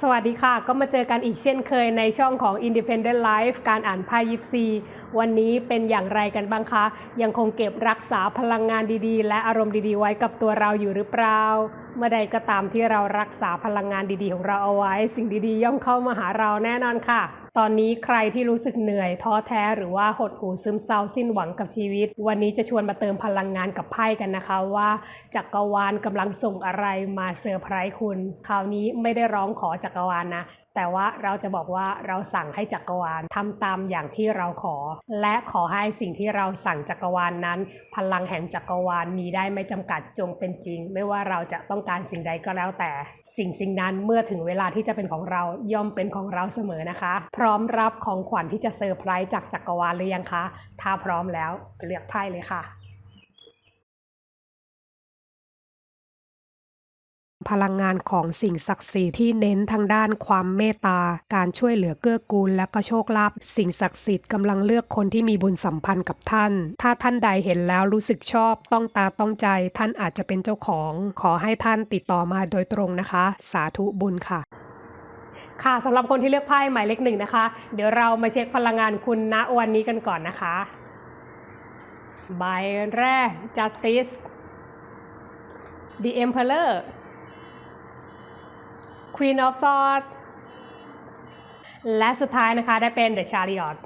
สวัสดีค่ะ ก็มาเจอกันอีกเช่นเคยในช่องของ Independent Life การอ่านไพ่ยิปซีวันนี้เป็นอย่างไรกันบ้างคะ ยังคงเก็บรักษาพลังงานดีๆ และอารมณ์ดีๆ ไว้กับตัวเราอยู่หรือเปล่า เมื่อใดก็ตามที่เรารักษาพลังงานดีๆ ของเราเอาไว้ สิ่งดีๆ ย่อมเข้ามาหาเราแน่นอนค่ะ ตอนนี้ใครที่รู้สึกเหนื่อยท้อแท้หรือว่าหดหู่ซึมเศร้าสิ้นหวังกับชีวิต วันนี้จะชวนมาเติมพลังงานกับไพ่กันนะคะว่าจักรวาลกำลังส่งอะไรมาเซอร์ไพรส์คุณ คราวนี้ไม่ได้ร้องขอจักรวาลนะแต่ว่าเราจะบอกว่าเราสั่งให้จักรวาลทำตามอย่างที่เราขอ และขอให้สิ่งที่เราสั่งจักรวาลนนั้น พลังแห่งจักรวาลมีได้ไม่จำกัดจงเป็นจริง ไม่ว่าเราจะต้องการสิ่งใดก็แล้วแต่ สิ่งสิ่งนั้นเมื่อถึงเวลาที่จะเป็นของเราย่อมเป็นของเราเสมอนะคะ พร้อมรับของขวัญที่จะเซอร์ไพรส์จากจักรวาลหรือยังคะ ถ้าพร้อมแล้วไปเลือกไพ่เลยค่ะ พลังงานของสิ่งศักดิ์สิทธิ์ที่เน้นทางด้านความเมตตา การช่วยเหลือเกื้อกูล และก็โชคลาภสิ่งศักดิ์สิทธิ์กำลังเลือกคนที่มีบุญสัมพันธ์กับท่าน ถ้าท่านใดเห็นแล้วรู้สึกชอบต้องตาต้องใจ ท่านอาจจะเป็นเจ้าของ ขอให้ท่านติดต่อมาโดยตรงนะคะ สาธุบุญค่ะค่ะสำหรับคนที่เลือกไพ่หมายเลขหนึ่งนะคะ เดี๋ยวเรามาเช็คพลังงานคุณณวันนี้กันก่อนนะคะ ใบแรก justice the emperor Queen of Swords และสุดท้ายนะคะได้เป็น The Chariot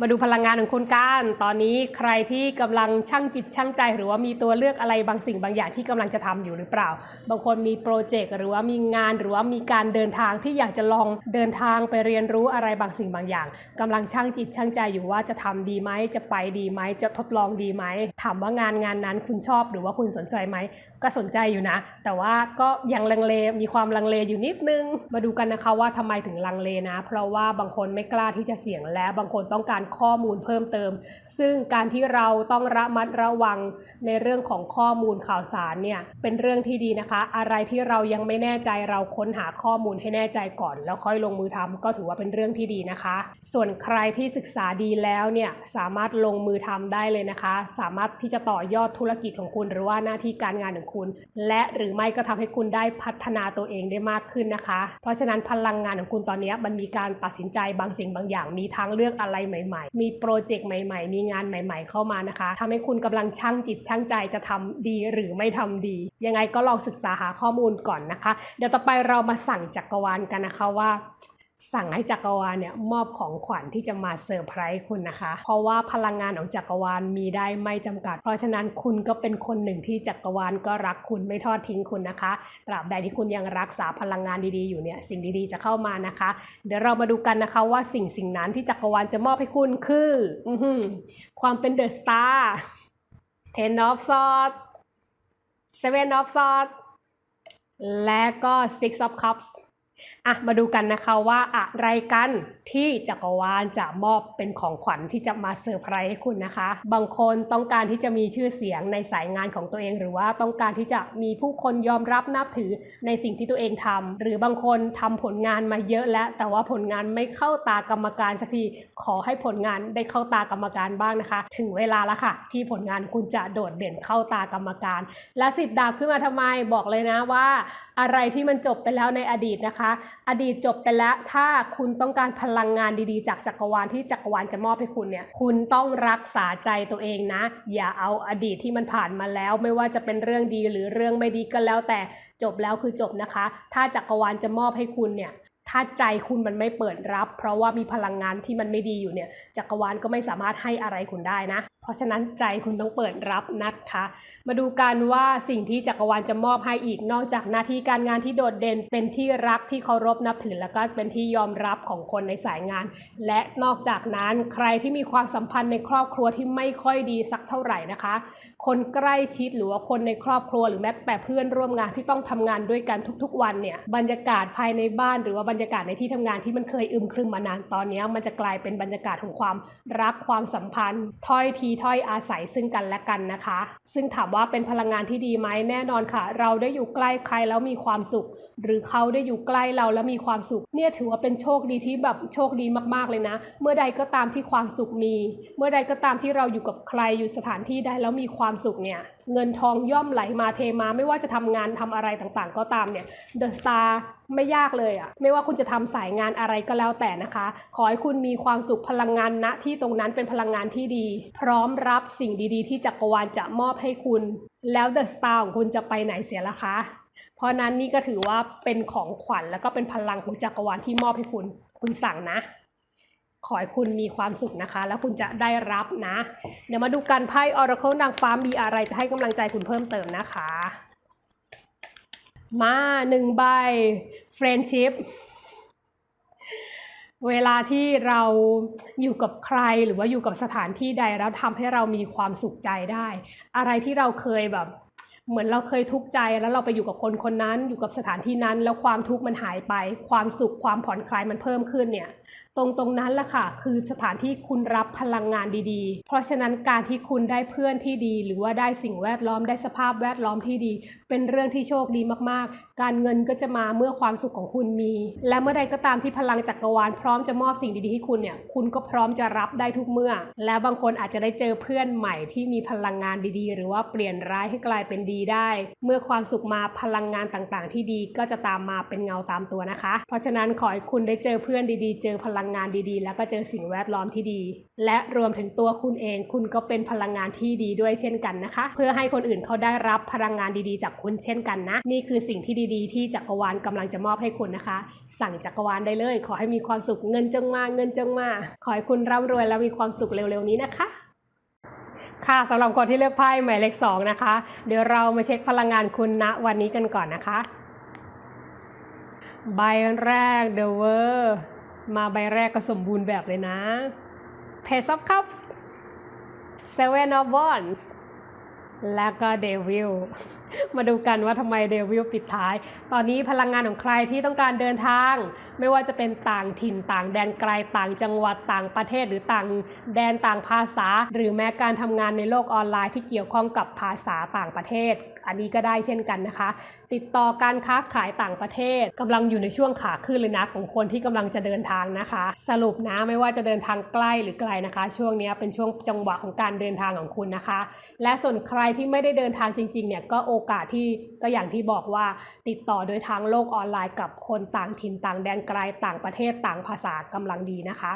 มาดูพลังงานของคุณกันตอนนี้ใครที่กำลังช่างจิตช่างใจ หรือว่ามีตัวเลือกอะไรบางสิ่งบางอย่างที่กำลังจะทำอยู่หรือเปล่า บางคนมีโปรเจกต์หรือว่ามีงานหรือว่ามีการเดินทางที่อยากจะลองเดินทางไปเรียนรู้อะไรบางสิ่งบางอย่างกำลังช่างจิตช่างใจอยู่ว่าจะทำดีไหมจะไปดีไหมจะทดลองดีไหมถามว่างานงานนั้นคุณชอบหรือว่าคุณสนใจไหมก็สนใจอยู่นะ แต่ว่าก็ยังลังเลมีความลังเลอยู่นิดนึง มาดูกันนะคะว่าทำไมถึงลังเลนะ เพราะว่าบางคนไม่กล้าที่จะเสี่ยงและบางคนต้องการข้อมูลเพิ่มเติม ซึ่งการที่เราต้องระมัดระวังในเรื่องของข้อมูลข่าวสารเนี่ยเป็นเรื่องที่ดีนะคะ อะไรที่เรายังไม่แน่ใจเราค้นหาข้อมูลให้แน่ใจก่อน แล้วค่อยลงมือทำก็ถือว่าเป็นเรื่องที่ดีนะคะ ส่วนใครที่ศึกษาดีแล้วเนี่ยสามารถลงมือทำได้เลยนะคะ สามารถที่จะต่อยอดธุรกิจของคุณ หรือว่าหน้าที่การงานของคุณ และหรือไม่ก็ทำให้คุณได้พัฒนาตัวเองได้มากขึ้นนะคะ เพราะฉะนั้นพลังงานของคุณตอนนี้มันมีการตัดสินใจบางสิ่งบางอย่างมีทางเลือกอะไรใหม่ๆ มีโปรเจกต์ใหม่ๆ มีงานใหม่ ๆ เข้ามานะคะทำให้คุณกำลังช่างจิตช่างใจจะทำดีหรือไม่ทำดี ยังไงก็ลองศึกษาหาข้อมูลก่อนนะคะ เดี๋ยวต่อไปเรามาสั่งจักรวาลกันนะคะว่า สั่งให้จักรวาลเนี่ยมอบของขวัญที่จะมาเซอร์ไพรส์คุณนะคะ เพราะว่าพลังงานของจักรวาลมีได้ไม่จำกัด เพราะฉะนั้นคุณก็เป็นคนหนึ่งที่จักรวาลก็รักคุณไม่ทอดทิ้งคุณนะคะ ตราบใดที่คุณยังรักษาพลังงานดีๆอยู่เนี่ยสิ่งดีๆจะเข้ามานะคะ เดี๋ยวเรามาดูกันนะคะว่าสิ่งสิ่งนั้นที่จักรวาลจะมอบให้คุณคืออความเป็นเดอะสตาร์ Ten of Swords Seven of Swords และก็ Six of Cups อะมาดูกันนะคะว่าอะไรกันที่จักรวาลจะมอบเป็นของขวัญที่จะมาเซอร์ไพรส์ให้คุณนะคะ บางคนต้องการที่จะมีชื่อเสียงในสายงานของตัวเอง หรือว่าต้องการที่จะมีผู้คนยอมรับนับถือในสิ่งที่ตัวเองทำหรือบางคนทำผลงานมาเยอะแล้ว แต่ว่าผลงานไม่เข้าตากรรมการสักทีขอให้ผลงานได้เข้าตากรรมการบ้างนะคะ ถึงเวลาแล้วค่ะ ที่ผลงานคุณจะโดดเด่นเข้าตากรรมการ และสิบดาบขึ้นมาทำไมบอกเลยนะว่า อะไรที่มันจบไปแล้วในอดีตนะคะอดีตจบไปแล้วถ้าคุณต้องการพลังงานดีๆ จากจักรวาลที่จักรวาลจะมอบให้คุณเนี่ยคุณต้องรักษาใจตัวเองนะ อย่าเอาอดีตที่มันผ่านมาแล้ว ไม่ว่าจะเป็นเรื่องดีหรือเรื่องไม่ดีก็แล้วแต่จบแล้วคือจบนะคะ ถ้าจักรวาลจะมอบให้คุณเนี่ยถ้าใจคุณมันไม่เปิดรับ เพราะว่ามีพลังงานที่มันไม่ดีอยู่เนี่ยจักรวาลก็ไม่สามารถให้อะไรคุณได้นะ ราะฉะนั้นใจคุณต้องเปิดรับนะคะ มาดูกันว่าสิ่งที่จักรวาลจะมอบให้อีกนอกจากหน้าที่การงานที่โดดเด่น เป็นที่รักที่เคารพนับถือแล้วก็เป็นที่ยอมรับของคนในสายงาน และนอกจากนั้นใครที่มีความสัมพันธ์ในครอบครัวที่ไม่ค่อยดีสักเท่าไหร่นะคะ คนใกล้ชิดหรือว่าคนในครอบครัวหรือแม้แต่เพื่อนร่วมงานที่ต้องทำงานด้วยกันทุกๆ วันเนี่ยบรรยากาศภายในบ้าน หรือว่าบรรยากาศในที่ทำงานที่มันเคยอึมครึมมานานตอนนี้มันจะกลายเป็นบรรยากาศของความรักความสัมพันธ์ถ้อยทีถ้อยอาศัยซึ่งกันและกันนะคะ ซึ่งถามว่าเป็นพลังงานที่ดีไหมแน่นอนค่ะ เราได้อยู่ใกล้ใครแล้วมีความสุข หรือเขาได้อยู่ใกล้เราแล้วมีความสุข เนี่ยถือว่าเป็นโชคดีที่แบบโชคดีมากๆเลยนะ เมื่อใดก็ตามที่ความสุขมี เมื่อใดก็ตามที่เราอยู่กับใครอยู่สถานที่ใดแล้วมีความสุขเนี่ย เงินทองย่อมไหลมาเทมา ไม่ว่าจะทำงานทำอะไรต่างๆ ก็ตามเนี่ยเดอะสตาร์ไม่ยากเลยอะไม่ว่าคุณจะทำสายงานอะไรก็แล้วแต่นะคะ ขอให้คุณมีความสุขพลังงานณที่ตรงนั้นเป็นพลังงานที่ดี พร้อมรับสิ่งดีๆ ที่จักรวาลจะมอบให้คุณ แล้วเดอะสตาร์ของคุณจะไปไหนเสียล่ะคะเพราะนั้นนี่ก็ถือว่าเป็นของขวัญแล้วก็เป็นพลังของจักรวาลที่มอบให้คุณ คุณสั่งนะ ขอให้คุณมีความสุขนะคะ แล้วคุณจะได้รับนะ เดี๋ยวมาดูกันไพ่ Oracle นางฟ้ามีอะไรจะให้กำลังใจคุณเพิ่มเติมนะคะ มาหนึ่งใบ Friendship เวลาที่เราอยู่กับใครหรือว่าอยู่กับสถานที่ใดแล้วทำให้เรามีความสุขใจได้ อะไรที่เราเคยแบบ เหมือนเราเคยทุกข์ใจแล้วเราไปอยู่กับคนคนนั้น อยู่กับสถานที่นั้น แล้วความทุกข์มันหายไป ความสุขความผ่อนคลายมันเพิ่มขึ้นเนี่ย ตรงตรงนั้นแหละค่ะ คือสถานที่คุณรับพลังงานดีๆ เพราะฉะนั้นการที่คุณได้เพื่อนที่ดี หรือว่าได้สิ่งแวดล้อมได้สภาพแวดล้อมที่ดี เป็นเรื่องที่โชคดีมากๆ การเงินก็จะมาเมื่อความสุขของคุณมี และเมื่อใดก็ตามที่พลังจักรวาลพร้อมจะมอบสิ่งดีๆให้คุณเนี่ยคุณก็พร้อมจะรับได้ทุกเมื่อ และบางคนอาจจะได้เจอเพื่อนใหม่ที่มีพลังงานดีๆ หรือว่าเปลี่ยนร้ายให้กลายเป็นดีได้ เมื่อความสุขมาพลังงานต่างๆ ที่ดีก็จะตามมาเป็นเงาตามตัวนะคะ เพราะฉะนั้นขอให้คุณได้เจอเพื่อนดีๆ เจอพลังงานดีๆ แล้วก็เจอสิ่งแวดล้อมที่ดี และรวมถึงตัวคุณเอง คุณก็เป็นพลังงานที่ดีด้วยเช่นกันนะคะ เพื่อให้คนอื่นเขาได้รับพลังงานดีๆ จากคุณเช่นกันนะ นี่คือสิ่งที่ดีๆ ที่จักรวาลกำลังจะมอบให้คุณนะคะ สั่งจักรวาลได้เลย ขอให้มีความสุขเงินจงมาเงินจงมาขอให้คุณร่ำรวยและมีความสุขเร็วๆนี้นะคะค่ะสำหรับคนที่เลือกไพ่หมายเลขสองนะคะ เดี๋ยวเรามาเช็คพลังงานคุณณวันนี้กันก่อนนะคะ ใบแรก The World มาใบแรกก็สมบูรณ์แบบเลยนะ Pace of Cups Seven of Wands และก็ Devil มาดูกันว่าทำไม Devil ปิดท้าย ตอนนี้พลังงานของใครที่ต้องการเดินทาง ไม่ว่าจะเป็นต่างถิ่นต่างแดนไกลต่างจังหวัดต่างประเทศหรือต่างแดนต่างภาษา หรือแม้การทำงานในโลกออนไลน์ที่เกี่ยวข้องกับภาษาต่างประเทศ อันนี้ก็ได้เช่นกันนะคะ ติดต่อการค้าขายต่างประเทศกำลังอยู่ในช่วงขาขึ้นเลยนะของคนที่กำลังจะเดินทางนะคะ สรุปนะไม่ว่าจะเดินทางใกล้หรือไกลนะคะ ช่วงนี้เป็นช่วงจังหวะของการเดินทางของคุณนะคะ และส่วนใครที่ไม่ได้เดินทางจริงๆเนี่ยก็โอกาสที่ก็อย่างที่บอกว่าติดต่อโดยทางโลกออนไลน์กับคนต่างถิ่นต่างแดนไกลต่างประเทศต่างภาษากำลังดีนะคะ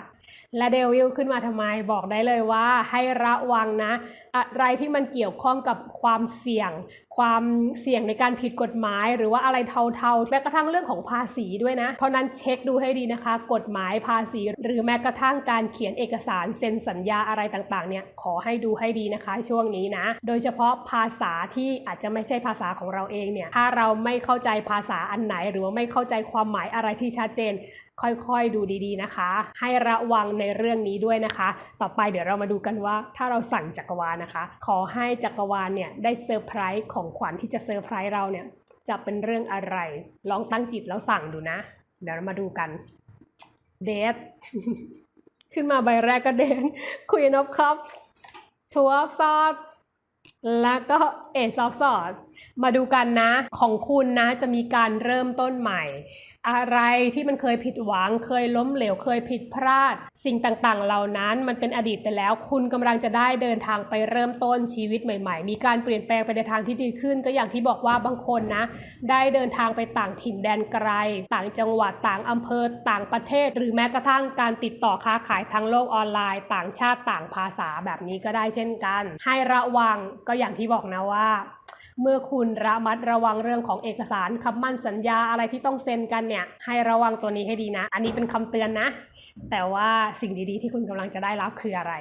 และเดวิลขึ้นมาทำไมบอกได้เลยว่าให้ระวังนะ อะไรที่มันเกี่ยวข้องกับความเสี่ยง ความเสี่ยงในการผิดกฎหมาย หรือว่าอะไรเทาๆและกระทั่งเรื่องของภาษีด้วยนะ เพราะนั้นเช็คดูให้ดีนะคะ กฎหมายภาษี หรือแม้กระทั่งการเขียนเอกสารเซ็นสัญญาอะไรต่างๆเนี่ยขอให้ดูให้ดีนะคะ ช่วงนี้นะ โดยเฉพาะาะภาษาที่อาจจะไม่ใช่ภาษาของเราเองเนี่ยถ้าเราไม่เข้าใจภาษาอันไหน หรือว่าไม่เข้าใจความหมายอะไรที่ชัดเจน ค่อยๆดูดีๆนะคะ ให้ระวังในเรื่องนี้ด้วยนะคะ ต่อไปเดี๋ยวเรามาดูกันว่า ถ้าเราสั่งจักรวาลนะคะ ขอให้จักรวาลเนี่ยได้เซอร์ไพรส์ของขวัญที่จะเซอร์ไพรส์เราเนี่ยจะเป็นเรื่องอะไร ลองตั้งจิตแล้วสั่งดูนะ เดี๋ยวเรามาดูกันเดทขึ้นมาใบแรกก็เดน Queen of Cups Two of Swords แล้วก็เอซอฟซอส มาดูกันนะ ของคุณนะจะมีการเริ่มต้นใหม่ อะไรที่มันเคยผิดหวัง เคยล้มเหลวเคยผิดพลาด สิ่งต่างๆ เหล่านั้นมันเป็นอดีตไปแล้ว คุณกำลังจะได้เดินทางไปเริ่มต้นชีวิตใหม่ ๆ มีการเปลี่ยนแปลงไปในทางที่ดีขึ้น ก็อย่างที่บอกว่าบางคนนะ ได้เดินทางไปต่างถิ่นแดนไกล ต่างจังหวัดต่างอำเภอต่างประเทศ หรือแม้กระทั่งการติดต่อค้าขายทางโลกออนไลน์ ต่างชาติต่างภาษาแบบนี้ก็ได้เช่นกัน ให้ระวังก็อย่างที่บอกนะว่า เมื่อคุณระมัดระวังเรื่องของเอกสารคำมั่นสัญญาอะไรที่ต้องเซ็นกันเนี่ย ให้ระวังตัวนี้ให้ดีนะ อันนี้เป็นคำเตือนนะ แต่ว่าสิ่งดีๆ ที่คุณกำลังจะได้รับคืออะไร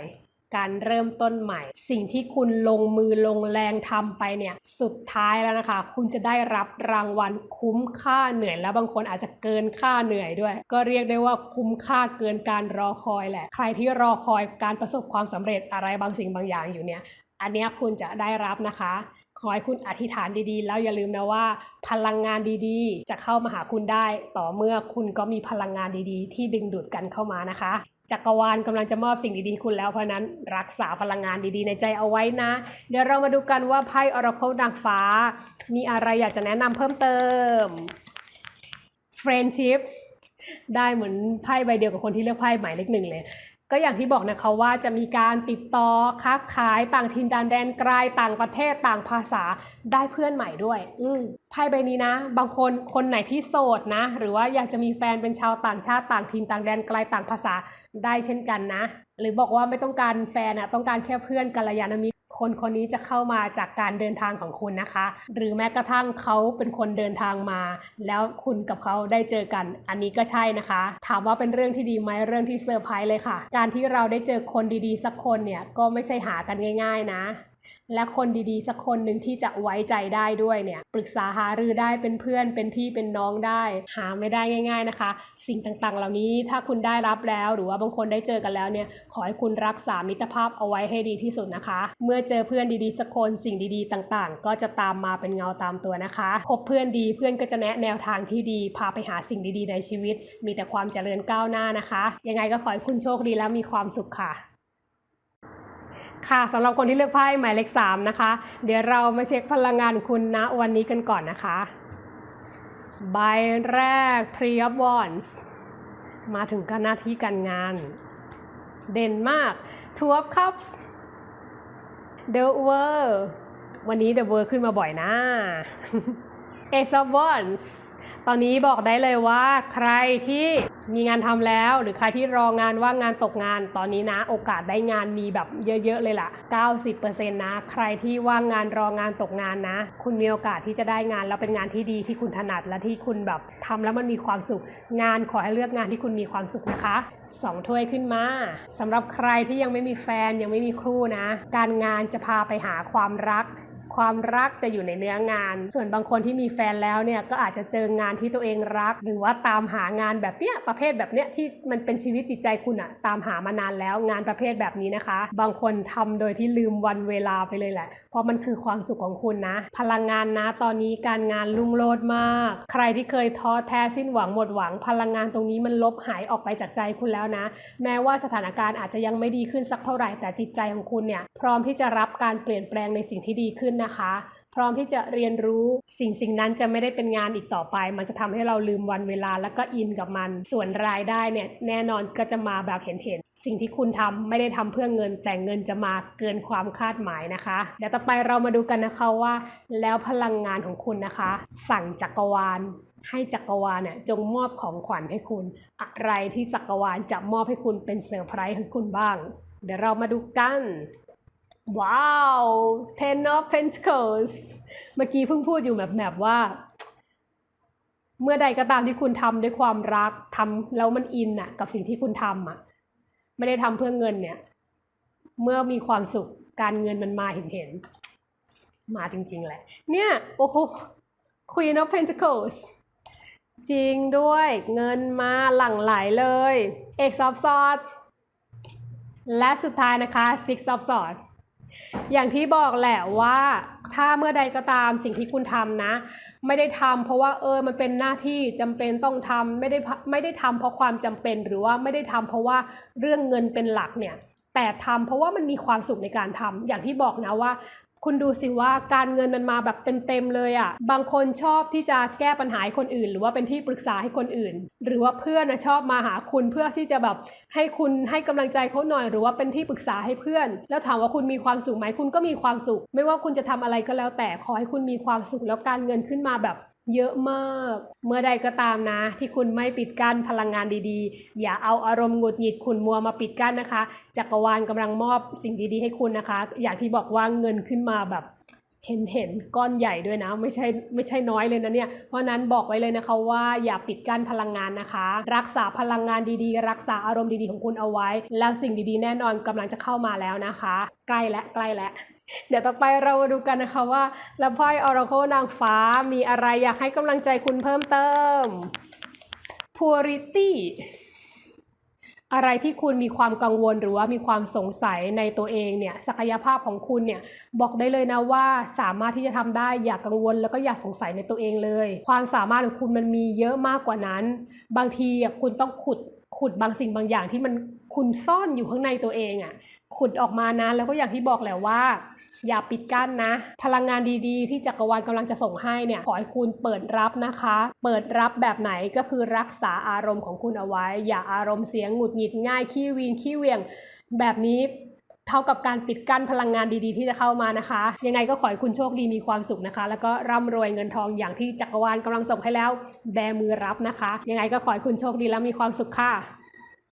การเริ่มต้นใหม่ สิ่งที่คุณลงมือลงแรงทำไปเนี่ย สุดท้ายแล้วนะคะ คุณจะได้รับรางวัลคุ้มค่าเหนื่อย และบางคนอาจจะเกินค่าเหนื่อยด้วย ก็เรียกได้ว่าคุ้มค่าเกินการรอคอยแหละ ใครที่รอคอยการประสบความสำเร็จอะไรบางสิ่งบางอย่างอยู่เนี่ย อันนี้คุณจะได้รับนะคะ ขอให้คุณอธิษฐานดีๆ แล้วอย่าลืมนะว่า พลังงานดีๆ จะเข้ามาหาคุณได้ ต่อเมื่อคุณก็มีพลังงานดีๆ ที่ดึงดูดกันเข้ามานะคะจักรวาลกำลังจะมอบสิ่งดีๆคุณแล้วเพราะนั้นรักษาพลังงานดีๆ ในใจเอาไว้นะ เดี๋ยวเรามาดูกันว่าไพ่ Oracle นางฟ้า มีอะไรอยากจะแนะนำเพิ่มเติม Friendship ได้เหมือนไพ่ใบเดียวกับคนที่เลือกไพ่หมายเลขหนึ่งเลย ก็อย่างที่บอกนะคะว่าจะมีการติดต่อค้าขายต่างถิ่นแดนไกลต่างประเทศต่างภาษาได้เพื่อนใหม่ด้วย อืไพ่ใบนี้นะ บางคนคนไหนที่โสดนะ หรือว่าอยากจะมีแฟนเป็นชาวต่างชาติต่างถิ่นต่างแดนไกลต่างภาษาได้เช่นกันนะ หรือบอกว่าไม่ต้องการแฟนอะต้องการแค่เพื่อนกัลยาณมิตร คนคนนี้จะเข้ามาจากการเดินทางของคุณนะคะ หรือแม้กระทั่งเขาเป็นคนเดินทางมา แล้วคุณกับเขาได้เจอกัน อันนี้ก็ใช่นะคะ ถามว่าเป็นเรื่องที่ดีไหมเรื่องที่เซอร์ไพรส์เลยค่ะ การที่เราได้เจอคนดีๆ สักคนเนี่ยก็ไม่ใช่หากันง่าย ๆ นะ และคนดีๆ สักคนหนึ่งที่จะไว้ใจได้ด้วยเนี่ยปรึกษาหารือได้เป็นเพื่อนเป็นพี่เป็นน้องได้ หาไม่ได้ง่าย ๆนะคะ สิ่งต่างๆ เหล่านี้ถ้าคุณได้รับแล้ว หรือว่าบางคนได้เจอกันแล้วเนี่ยขอให้คุณรักษามิตรภาพเอาไว้ให้ดีที่สุดนะคะ เมื่อเจอเพื่อนดีๆสักคนสิ่งดีๆ ต่างๆ ก็จะตามมาเป็นเงาตามตัวนะคะคบเพื่อนดีเพื่อนก็จะแนะแนวทางที่ดี พาไปหาสิ่งดีๆ ในชีวิต มีแต่ความเจริญก้าวหน้านะคะ ยังไงก็ขอให้คุณโชคดีและมีความสุขค่ะ ค่ะสำหรับคนที่เลือกไพ่หมายเลข3นะคะ เดี๋ยวเรามาเช็คพลังงานคุณณวันนี้กันก่อนนะคะ ใบแรก Three of Wands มาถึงการหน้าที่การงาน เด่นมาก Two of Cups The World วันนี้ The World ขึ้นมาบ่อยนะ Ace of Wands ตอนนี้บอกได้เลยว่าใครที่ มีงานทำแล้ว หรือใครที่รองานว่างงานตกงานตอนนี้นะ โอกาสได้งานมีแบบเยอะ ๆ เลยล่ะ 90%นะ ใครที่ว่างงานรองานตกงานนะ คุณมีโอกาสที่จะได้งานแล้วเป็นงานที่ดีที่คุณถนัดและที่คุณแบบทำแล้วมันมีความสุข งานขอให้เลือกงานที่คุณมีความสุขนะคะสองถ้วยขึ้นมาสำหรับใครที่ยังไม่มีแฟนยังไม่มีคู่นะ การงานจะพาไปหาความรัก ความรักจะอยู่ในเนื้องาน ส่วนบางคนที่มีแฟนแล้วเนี่ยก็อาจจะเจองานที่ตัวเองรัก หรือว่าตามหางานแบบเนี้ยประเภทแบบเนี้ยที่มันเป็นชีวิตจิตใจคุณอะตามหามานานแล้วงานประเภทแบบนี้นะคะ บางคนทำโดยที่ลืมวันเวลาไปเลยแหละ เพราะมันคือความสุขของคุณนะ พลังงานนะ ตอนนี้การงานรุ่งโรจน์มาก ใครที่เคยท้อแท้สิ้นหวังหมดหวัง พลังงานตรงนี้มันลบหายออกไปจากใจคุณแล้วนะ แม้ว่าสถานการณ์อาจจะยังไม่ดีขึ้นสักเท่าไหร่แต่จิตใจของคุณเนี่ยพร้อมที่จะรับการเปลี่ยนแปลงในสิ่งที่ดีขึ้นนะคะ พร้อมที่จะเรียนรู้สิ่งสิ่งนั้นจะไม่ได้เป็นงานอีกต่อไป มันจะทำให้เราลืมวันเวลาแล้วก็อินกับมัน ส่วนรายได้เนี่ยแน่นอนก็จะมาแบบเห็นเห็นสิ่งที่คุณทำไม่ได้ทำเพื่อเงิน แต่เงินจะมาเกินความคาดหมายนะคะเดี๋ยวต่อไปเรามาดูกันนะคะว่า แล้วพลังงานของคุณนะคะ สั่งจักรวาลให้จักรวาลเนี่ยจงมอบของขวัญให้คุณ อะไรที่จักรวาลจะมอบให้คุณเป็นเซอร์ไพรส์ให้คุณบ้าง เดี๋ยวเรามาดูกัน ว้าว Ten of Pentacles เมื่อกี้เพิ่งพูดอยู่แบบแบบว่า เมื่อใดก็ตามที่คุณทำด้วยความรักทำแล้วมันอินอะกับสิ่งที่คุณทำอะไม่ได้ทำเพื่อเงินเนี่ย เมื่อมีความสุขการเงินมันมาเห็นเห็นมาจริง ๆ แหละ เนี่ย โอ้โห Queen of Pentacles จริงด้วยเงินมาหลั่งไหลเลย X of Swords และสุดท้ายนะคะ Six of Swords อย่างที่บอกแหละว่าถ้าเมื่อใดก็ตามสิ่งที่คุณทำนะ ไม่ได้ทำเพราะว่าเออมันเป็นหน้าที่จำเป็นต้องทำไม่ได้ไม่ได้ทำเพราะความจำเป็นหรือว่าไม่ได้ทำเพราะว่าเรื่องเงินเป็นหลักเนี่ยแต่ทำเพราะว่ามันมีความสุขในการทำอย่างที่บอกนะว่า คุณดูสิว่าการเงินมันมาแบบเต็มๆเลยอะ่ะ บางคนชอบที่จะแก้ปัญหาให้คนอื่น หรือว่าเป็นที่ปรึกษาให้คนอื่น หรือว่าเพื่อนนะชอบมาหาคุณเพื่อที่จะแบบให้คุณให้กำลังใจเขาหน่อย หรือว่าเป็นที่ปรึกษาให้เพื่อน แล้วถามว่าคุณมีความสุขไหมคุณก็มีความสุข ไม่ว่าคุณจะทำอะไรก็แล้วแต่ขอให้คุณมีความสุขแล้วการเงินขึ้นมาแบบ เยอะมาก เมื่อใดก็ตามนะ ที่คุณไม่ปิดกั้นพลังงานดีๆ อย่าเอาอารมณ์หงุดหงิดขุนมัวมาปิดกั้นนะคะ จักรวาลกำลังมอบสิ่งดีๆ ให้คุณนะคะ อย่างที่บอกว่าเงินขึ้นมาแบบ เห็นเห็นก้อนใหญ่ด้วยนะ ไม่ใช่ไม่ใช่น้อยเลยนะเนี่ย เพราะนั้นบอกไว้เลยนะคะว่าอย่าปิดกั้นพลังงานนะคะ รักษาพลังงานดีๆ รักษาอารมณ์ดีๆของคุณเอาไว้ แล้วสิ่งดีๆ แน่นอนกำลังจะเข้ามาแล้วนะคะ ใกล้และใกล้และเดี๋ยวต่อไปเรามาดูกันนะคะว่าล้วไพ่ออราโคนางฟ้ามีอะไรอยากให้กำลังใจคุณเพิ่มเติม purity อะไรที่คุณมีความกังวลหรือว่ามีความสงสัยในตัวเองเนี่ยศักยภาพของคุณเนี่ยบอกได้เลยนะว่าสามารถที่จะทำได้อย่ากังวลแล้วก็อย่าสงสัยในตัวเองเลย ความสามารถของคุณมันมีเยอะมากกว่านั้น บางทีอะคุณต้องขุดขุดบางสิ่งบางอย่างที่มันคุณซ่อนอยู่ข้างในตัวเองอะ ขุดออกมานะแล้วก็อย่างที่บอกแหละว่า อย่าปิดกั้นนะ พลังงานดีๆ ที่จักรวาลกำลังจะส่งให้เนี่ยขอให้คุณเปิดรับนะคะ เปิดรับแบบไหนก็คือรักษาอารมณ์ของคุณเอาไว้ อย่าอารมณ์เสียงหงุดหงิดง่ายขี้วีนขี้เหวียงแบบนี้เท่ากับการปิดกั้นพลังงานดีๆ ที่จะเข้ามานะคะ ยังไงก็ขอให้คุณโชคดีมีความสุขนะคะ แล้วก็ร่ำรวยเงินทองอย่างที่จักรวาลกำลังส่งให้แล้ว แบมือรับนะคะ ยังไงก็ขอให้คุณโชคดีและมีความสุขค่ะ